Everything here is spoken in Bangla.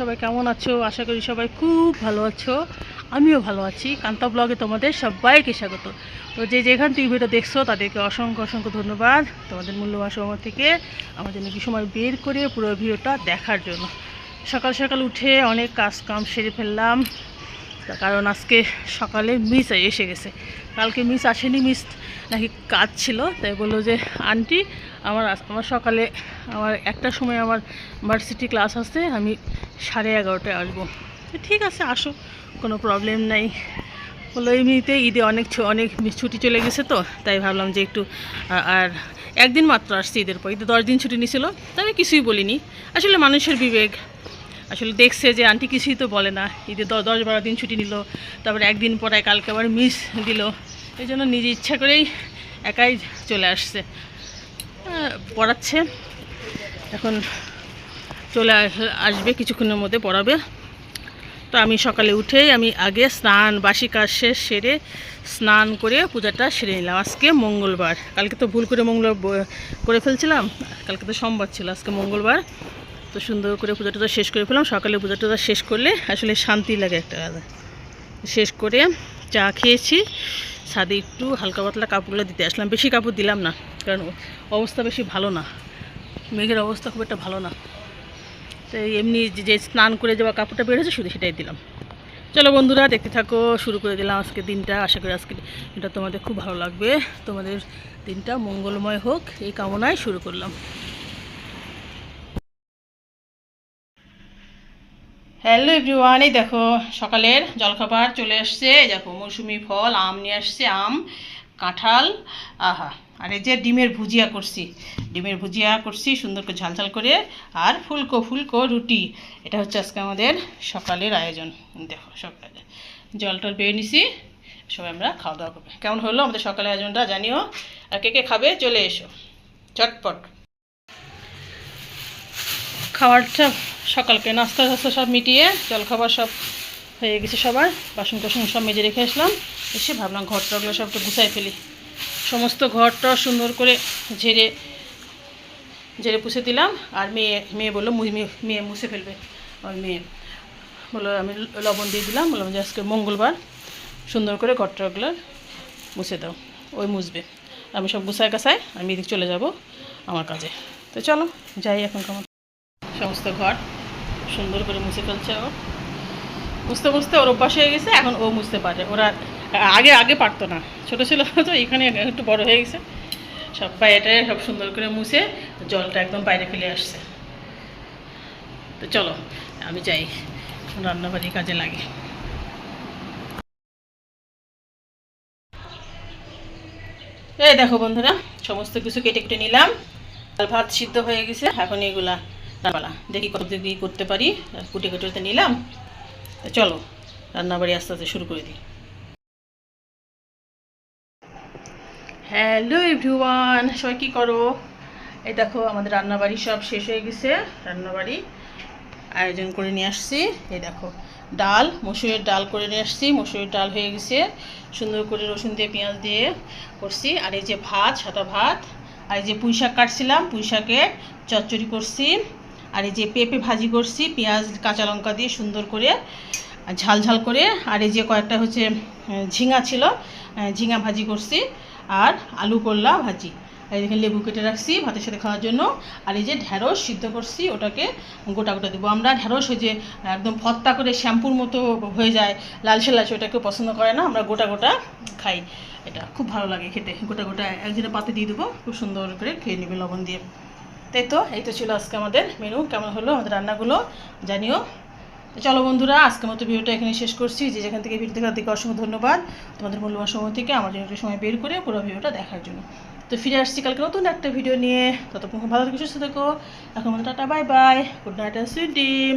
সবাই কেমন আছো? আশা করি সবাই খুব ভালো আছো। আমিও ভালো আছি। কান্তা ব্লগে তোমাদের সবাইকে স্বাগত। তো যে যেখান থেকে ভিডিও দেখছ, তাদেরকে অসংখ্য অসংখ্য ধন্যবাদ। তোমাদের মূল্যবান সময় থেকে আমার জন্য কি সময় বের করে পুরো ভিডিওটা দেখার জন্য। সকাল সকাল উঠে অনেক কাজ কাম সেরে ফেললাম কারণ আজকে সকালে মিস এসে গেছে। কালকে মিস আসেনি মিস নাকি কাজ ছিল, তাই বলল যে, আন্টি, আমার আমার সকালে আমার একটা সময় আমার ভার্সিটি ক্লাস আছে, আমি সাড়ে এগারোটায় আসব। ঠিক আছে, আসো, কোনো প্রবলেম নাই। বলল, এমনিতে ঈদে অনেক অনেক ছুটি চলে গেছে তো, তাই ভাবলাম যে একটু আর একদিন মাত্র আসছে ঈদের পর, ঈদে দশ দিন ছুটি নিয়েছিল তা আমি কিছুই বলিনি। আসলে মানুষের বিবেক আসলে দেখছে যে আন্টি কিছুই তো বলে না। ঈদে দশ বারো দিন ছুটি নিল, তারপরে একদিন পরে কালকে আবার মিস দিল। এই জন্য নিজে ইচ্ছা করেই একাই চলে আসছে। পড়াচ্ছে। এখন চলে আসবে, কিছুক্ষণের মধ্যে পড়াবে। তো আমি সকালে উঠেই আমি আগে স্নান, বাসি কাজ শেষ সেরে স্নান করে পূজাটা সেরে নিলাম। আজকে মঙ্গলবার। কালকে তো ভুল করে মঙ্গলবার করে ফেলছিলাম। কালকে তো সোমবার ছিল, আজকে মঙ্গলবার। তো সুন্দর করে পূজাটা শেষ করে ফেলাম সকালে পূজাটা শেষ করলে আসলে শান্তি লাগে একটা আলাদা। শেষ করে চা খেয়েছি। ছাদে একটু হালকা পাতলা কাপড়গুলো দিতে আসলাম। বেশি কাপড় দিলাম না, কারণ অবস্থা বেশি ভালো না। মেঘের অবস্থা খুব একটা ভালো না। তো এমনি যে- স্নান করে যাওয়া কাপড়টা বেরোছে শুধু সেটাই দিলাম। চলো বন্ধুরা, দেখতে থাকো, শুরু করে দিলাম আজকে দিনটা। আশা করি আজকে এটা তোমাদের খুব ভালো লাগবে। তোমাদের দিনটা মঙ্গলময় হোক, এই কামনায় শুরু করলাম। হ্যালো এভরিওয়ান এই দেখো সকালের জলখাবার চলে আসছে। দেখো মৌসুমি ফল, আম নিয়ে আসছে, আম, কাঁঠাল, আহা। আর এই যে ডিমের ভুজিয়া করছি। ডিমের ভুজিয়া করছি, সুন্দর করে ঝালঝাল করে। আর ফুলকো ফুলকো রুটি। এটা হচ্ছে আজকে আমাদের সকালের আয়োজন। দেখো সকালে জল টল পেয়ে নিছি, সবাই আমরা খাওয়া দাওয়া করব। কেমন হলো আমাদের সকালের আয়োজনটা জানিও। আর কে কে খাবে চলে এসো। চটপট। খাবারটা সকালকে নাস্তা টাস্তা সব মিটিয়ে, জলখাবার সব হয়ে গেছে সবার বাসন টাসন সব মেজে রেখে আসলাম। এসে ভাবলাম ঘরটাগুলো সব একটু গুছাই ফেলি। সমস্ত ঘরটা সুন্দর করে ঝেড়ে ঝেড়ে পুষে দিলাম। আর মেয়ে মেয়ে বলল মেয়ে মুছে ফেলবে। আর মেয়ে বলল, আমি লবণ দিয়ে দিলাম। বললাম, যে আজকে মঙ্গলবার, সুন্দর করে ঘরটাগুলো মুছে দাও, ওই মুছবে। আমি সব গুছায় কাছায় আমি এদিক চলে যাব আমার কাজে। তো চলো, যাই এখন কেমন সমস্ত ঘর সুন্দর করে মুছে ফেলছে ও। মুছতে মুছতে ওর অভ্যাস হয়ে গেছে, এখন ও মুছতে পারে। ওরা আগে আগে পারতো না। ছোটো ছিল তো, এখানে একটু বড় হয়ে গেছে। সব বাইরে সব সুন্দর করে মুছে জলটা একদম বাইরে ফেলে আসছে। তো চলো, আমি যাই। রান্নাবাড়ি কাজে লাগে। এই দেখো বন্ধুরা, সমস্ত কিছু কেটে কেটে নিলাম। ডাল ভাত সিদ্ধ হয়ে গেছে। এখন এগুলা রান্নাবালা দেখি কত দিকে করতে পারি। কুটে কুটে নিলাম। চলো, রান্নাবাড়ি আস্তে আস্তে শুরু করে দিই। হ্যালো এভরিওয়ান, সবাই কী করো? এই দেখো, আমাদের রান্নাবাড়ি সব শেষ হয়ে গেছে। রান্নাবাড়ি আয়োজন করে নিয়ে আসছি। এই দেখো, ডাল, মসুরের ডাল করে নিয়ে আসছি। মসুরের ডাল হয়ে গেছে। সুন্দর করে রসুন দিয়ে, পেঁয়াজ দিয়ে করছি। আর এই যে ভাত, সাদা ভাত, আর এই যে পুঁই শাক কাটছিলাম পুঁই শাকের চচ্চড়ি করছি। আর এই যে পেঁপে ভাজি করছি, পেঁয়াজ, কাঁচা লঙ্কা দিয়ে সুন্দর করে ঝাল ঝাল করে, আর এই যে কয়েকটা হচ্ছে ঝিঙা ছিল ঝিঙা ভাজি করছি, আর আলু করলা ভাজি। আর এই দেখেন লেবু কেটে রাখছি ভাতের সাথে খাওয়ার জন্য। আর এই যে ঢ্যাঁড়স সিদ্ধ করছি, ওটাকে গোটা গোটা দেবো। আমরা ঢ্যাঁড়স ওই যে একদম ফত্তা করে শ্যাম্পুর মতো হয়ে যায় লালচে লালচে ওটা কেউ পছন্দ করে না, আমরা গোটা গোটা খাই। এটা খুব ভালো লাগে খেতে। গোটা গোটা একদিনে পাতে দিয়ে দেবো, খুব সুন্দর করে খেয়ে নেবে লবণ দিয়ে। তাই তো? এই তো ছিল আজকে আমাদের মেনু কেমন হলো আমাদের রান্নাগুলো? জানিও। চলো বন্ধুরা, আজকের মতো ভিডিওটা এখানে শেষ করছি। যে যেখান থেকে ভিডিও দেখার দিকে অসংখ্য ধন্যবাদ। তোমাদের মূল্যবান সময় থেকে আমার জন্য একটু সময় বের করে পুরো ভিডিওটা দেখার জন্য। তো ফিরে আসছি কালকে নতুন একটা ভিডিও নিয়ে। ততক্ষণ ভালো থেকে, সুস্থ থেকো। এখন tata, bye bye. Good night and sweet dream